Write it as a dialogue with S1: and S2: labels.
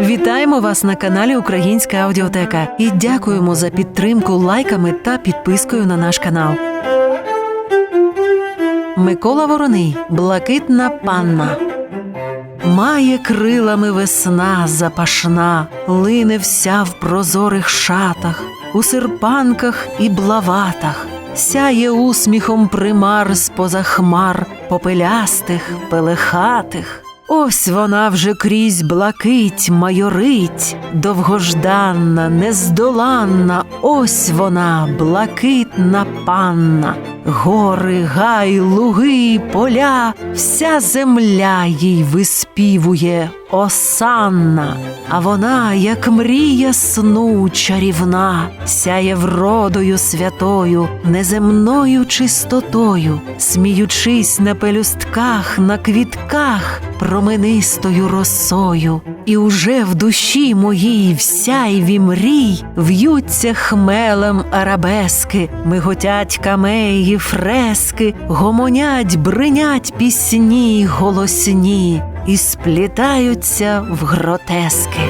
S1: Вітаємо вас на каналі Українська аудіотека і дякуємо за підтримку лайками та підпискою на наш канал. Микола Вороний Блакитна панна. Має крилами весна запашна, лине вся в прозорих шатах, у серпанках і блаватах, сяє усміхом примар з-поза хмар, попелястих, пелехатих. Ось вона вже крізь блакить майорить, довгожданна, нездоланна, ось вона, блакитна панна. Гори, гай, луги, поля, вся земля їй виспівує осанна, а вона, як мрія сну чарівна, сяє вродою святою, неземною чистотою, сміючись на пелюстках, на квітках, променистою росою, і уже в душі моїй всяйві мрій в'ються хмелем арабески, миготять камеї, фрески, гомонять, бринять пісні голосні і сплітаються в гротески.